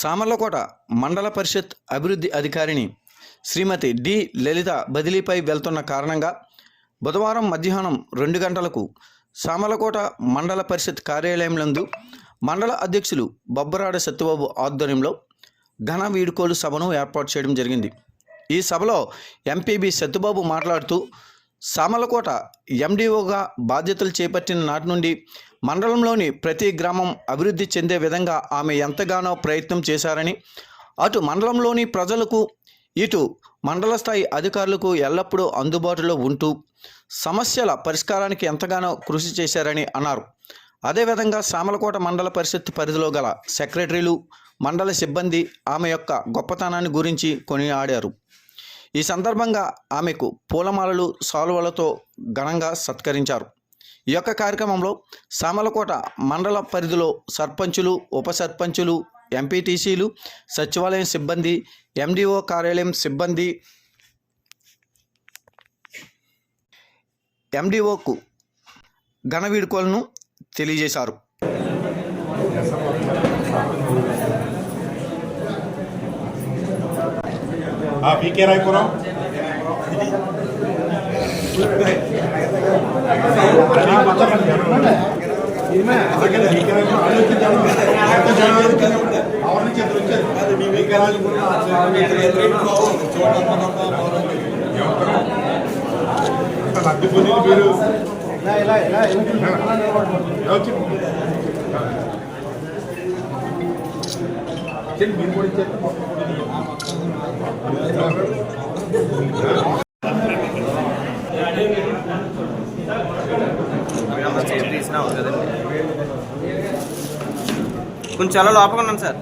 సామర్లకోట మండల పరిషత్ అభివృద్ధి అధికారిని శ్రీమతి డి. లలిత బదిలీపై వెళ్తున్న కారణంగా బుధవారం మధ్యాహ్నం రెండు గంటలకు సామర్లకోట మండల పరిషత్ కార్యాలయంలందు మండల అధ్యక్షులు బొబ్బరాడ సత్యబాబు ఆధ్వర్యంలో ఘన వీడుకోలు సభను ఏర్పాటు చేయడం జరిగింది. ఈ సభలో ఎంపీబీ సత్యబాబు మాట్లాడుతూ సామలకోట ఎండిఓగా బాధ్యతలు చేపట్టిన నాటి నుండి మండలంలోని ప్రతి గ్రామం అభివృద్ధి చెందే విధంగా ఆమె ఎంతగానో ప్రయత్నం చేశారని అటు మండలంలోని ప్రజలకు ఇటు మండల స్థాయి అధికారులకు ఎల్లప్పుడూ అందుబాటులో ఉంటూ సమస్యల పరిష్కారానికి ఎంతగానో కృషి చేశారని అన్నారు. అదేవిధంగా సామలకోట మండల పరిషత్ పరిధిలో గల సెక్రటరీలు మండల సిబ్బంది ఆమె యొక్క గొప్పతనాన్ని గురించి కొనియాడారు. ఈ సందర్భంగా ఆమెకు పూలమాలలు సాలువలతో ఘనంగా సత్కరించారు. ఈ యొక్క కార్యక్రమంలో సామలకోట మండల పరిధిలో సర్పంచులు ఉప సర్పంచులు ఎంపీటీసీలు సచివాలయం సిబ్బంది ఎండిఓ కార్యాలయం సిబ్బంది ఎండిఓకు ఘన వీడుకోలను తెలియజేశారు. పీకే రాయపురం లబ్ధిపొంది మీరు వచ్చి మీరు కూడా ఇచ్చారు కొంచెం తీసినా లోపకుండా కదండి కొంచెం చాలా లోపల ఉన్నాను సార్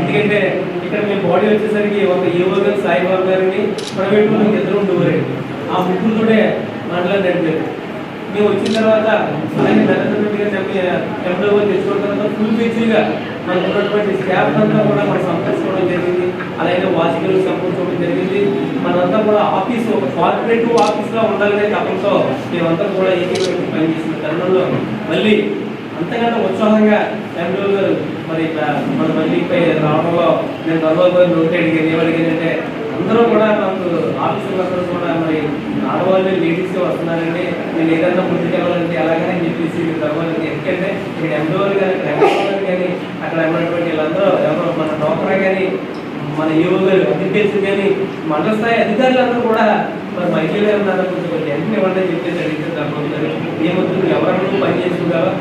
ఎందుకంటే ఇక్కడ మీ బాడీ వచ్చేసరికి ఒక ఏవో గారు సాయిబాబు గారిని ప్రైవేట్ వాళ్ళకి ఇద్దరు ఉండేవారు. ఆ ముగ్గురుతోనే మండలం మేము వచ్చిన తర్వాత ఆయన నరేంద్ర గారు చెప్పి ఎంప్లాయ్ గారు తెచ్చుకున్న తర్వాత ఫుల్ పేజీగా మనకు ఉన్నటువంటి స్టాఫ్ అంతా కూడా మనం సంతరించుకోవడం జరిగింది. అలాగే వాచికలు సంపర్చడం జరిగింది. మనంతా కూడా ఆఫీస్ ఒక కార్పొరేటివ్ ఆఫీస్లో ఉండాలనే తపంతో మేమంతా కూడా ఏకీకరించి పనిచేసిన తరుణంలో మళ్ళీ అంతకన్నా ఉత్సాహంగా ఎంపీ గారు మరి ఇక్కడ మన మళ్ళీపై రావడంలో నేను గర్వాల్ గారు నోటి అడిగాను. ఏమడిగానంటే అందరూ కూడా నాకు ఆఫీసర్ అందరూ కూడా మరి ఆడవాళ్ళు లేడీస్ వస్తున్నారండి నేను ఏదన్నా ముందుకెళ్ళాలంటే ఎలాగని చెప్పేసి తర్వాత ఎందుకంటే ఇక్కడ ఎంపీ కానీ ఎంపీ కానీ అక్కడ ఉన్నటువంటి వీళ్ళందరూ ఎవరో మన డోక్రా కానీ మన యువకులు గారు కానీ మండల స్థాయి అధికారులందరూ కూడా మరి మహిళలు ఉన్నారు కొంచెం వెంటనే ఇవ్వండి అని చెప్పేసి అడిగితే తప్పకుండా ఏమవుతుంది ఎవరన్నా పని చేసుకుంటారో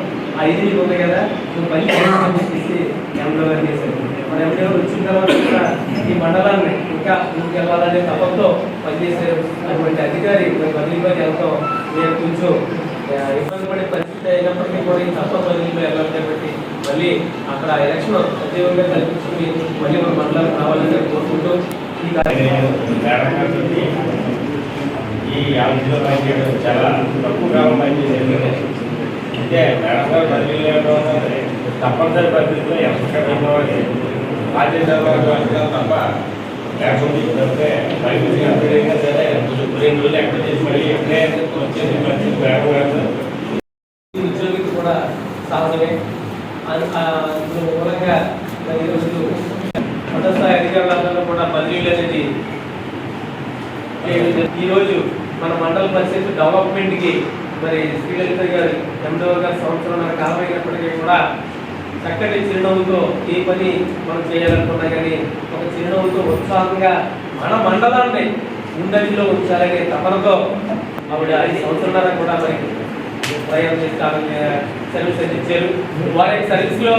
ఐదు నీకు ఉంది కదా నువ్వు పని చేయాలని చెప్పేసి ఎంలో గారు చేశారు. మన ఎంలో గారు వచ్చిన తర్వాత కూడా ఈ మండలాన్ని ఇంకా ముందుకు వెళ్ళాలనే తపంతో పనిచేసే అటువంటి అధికారి మరి బదిలీపై ఎంతో నేను కొంచెం ఇబ్బంది పడే పరిస్థితి అయినప్పటికీ కూడా ఈ తప్ప బదిలీపై వెళ్ళాలి కాబట్టి మళ్ళీ అక్కడ ఎలక్షన్ సజీవంగా కల్పించుకుని మళ్ళీ మన మండలానికి రావాలని కోరుకుంటూ ఈ కార్యక్రమం ఈ ఆఫీసులో పనిచేయడం చాలా తక్కువగా పనిచేసేది అంటే మేడం గారు బదిలీ లేవడం తప్పనిసరి పరిస్థితిలో ఎక్కడ రాజ్యసభ తప్ప లేకుండా అంటే బయట ఎక్కడైనా సరే రెండు రోజులు ఎక్కడ చేసి మళ్ళీ వచ్చేసి పరిస్థితి మేడం గారు ఉద్యోగికి కూడా సాధమే ఇందులో మూలంగా ఈరోజు ఉన్నత అధికారులందరూ కూడా బదిలీలు అనేది ఈరోజు మన మండల పరిషత్ డెవలప్మెంట్కి మరి శ్రీలలిత గారు ఎనిమిదవ గారు సంవత్సరం కాలం అయినప్పటికీ కూడా చక్కటి చిరునవ్వుతో ఏ పని మనం చేయాలనుకున్నా. కానీ ఒక చిరునవ్వుతో ఉత్సాహంగా మన మండలాన్ని ముందంజలో ఉంచాలనే తపనతో ఆవిడ ఐదు సంవత్సరాల కూడా మరి ప్రయాణం చేసి సర్వీస్ అయితే ఇచ్చారు. వారి సర్వీస్లో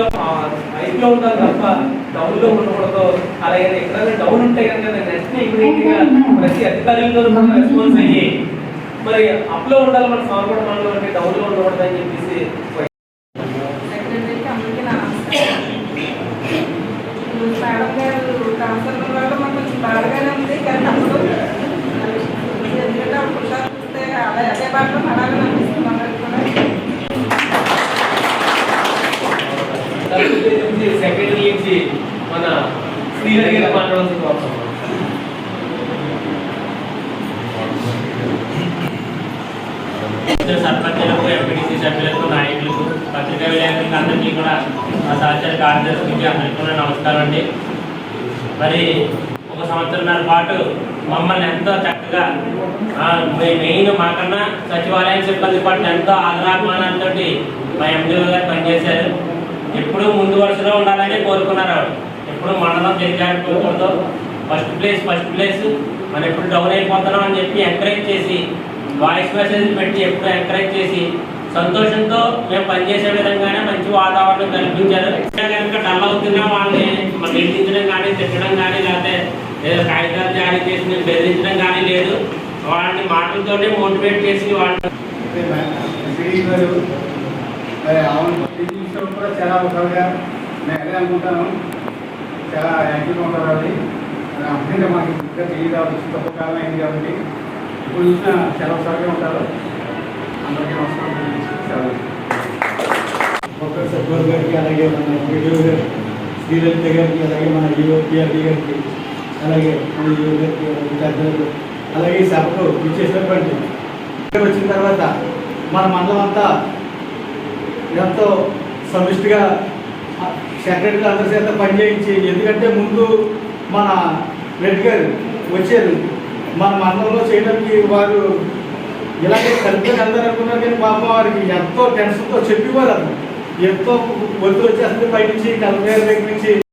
ఐదులో ఉంటారు తప్ప డౌన్లో ఉండకూడదు. అలాగే ఎక్కడైనా డౌన్ ఉంటే కనుక వెంటనే ఇమీడియట్గా ప్రతి అధికారులతో రెస్పాన్స్ అయ్యి మరి అప్లో ఉండాలి మన సాగుపడ మనలో అంటే డౌన్లో ఉండకూడదు అని చెప్పేసి సెక్రటరీకి మేడం గారు ట్రాన్స్ఫర్ వల్ల మాకు కొంచెం బాధగానే ఉంది కానీ అప్పుడు ఎందుకంటే అప్పుడు చూస్తే అదే అదే బాటలో నడాలని అనిపిస్తుంది అందరికి కూడా సెక్రటరీ నుంచి మన శ్రీహరి గారు మాట్లాడాల్సింది కోరుతున్నాం. సర్పంచులకు ఎంపీటీసీ సభ్యులకు నాయకులకు పత్రికా విలేకరులకు అందరికీ కూడా మా సహచర కార్యదర్శికి అందరికీ కూడా నమస్కారం అండి. మరి ఒక సంవత్సరంన్నర పాటు మమ్మల్ని ఎంతో చక్కగా మెయిన్ మాకన్నా సచివాలయం సిబ్బంది పట్ల ఎంతో ఆదరాభిమానంతో మా ఎండిఓ గారు పనిచేశారు. ఎప్పుడూ ముందు వరుసలో ఉండాలని కోరుకున్నారు ఆవిడ. ఎప్పుడు మండలం తెలియకపోకూడదు ఫస్ట్ ప్లేస్ ఫస్ట్ ప్లేస్. మనం ఎప్పుడు డౌన్ అయిపోతున్నాం అని చెప్పి ఎంకరేజ్ చేసి వాయిస్ మెసేజ్ పెట్టి ఎప్పుడు ఎంకరేజ్ చేసి సంతోషంతో మేము పనిచేసే విధంగానే మంచి వాతావరణం కల్పించారు. కనుక డల్ అవుతున్నా వాళ్ళని మనం నిందించడం కానీ తిట్టడం కానీ లేకపోతే ఏదో కాగితాలు జారీ చేసి మేము బెదిరించడం కానీ లేదు. వాళ్ళని మాటలతోనే మోటివేట్ చేసి వాళ్ళని కూడా చాలా ఒకరుగా నేను అదే అనుకుంటాను. చాలా యాక్టివ్గా ఉంటారు అది అది మాకు ఇంకా తెలియదు తక్కువ కాలం అయింది కాబట్టి. ఇప్పుడు చూసిన చాలా ఒకసారిగా ఉంటారు అందరికీ నమస్కారం సెలవు. డాక్టర్ గారికి అలాగే మన వీడియో గారికి శ్రీలలిత గారికి అలాగే మన ఈఓ గారికి అలాగే మన యువ గారికి అలాగే అలాగే ఈ సభకు విచ్చేసినటువంటి వచ్చిన తర్వాత మన మండలం అంతా ఎంతో సమిష్టిగా సెక్రటరీలు అందరి చేత పనిచేయించి ఎందుకంటే ముందు మన రెడ్డి గారు వచ్చారు మన మండలంలో చేయడానికి వారు ఇలాగే కలిపి అందరూ అనుకున్నారు కానీ పాప వారికి ఎంతో టెన్షన్తో చెప్పేవారు అతను ఎంతో ఒత్తిడి వచ్చేస్తుంది బయట నుంచి కలెక్టర్ దగ్గర నుంచి.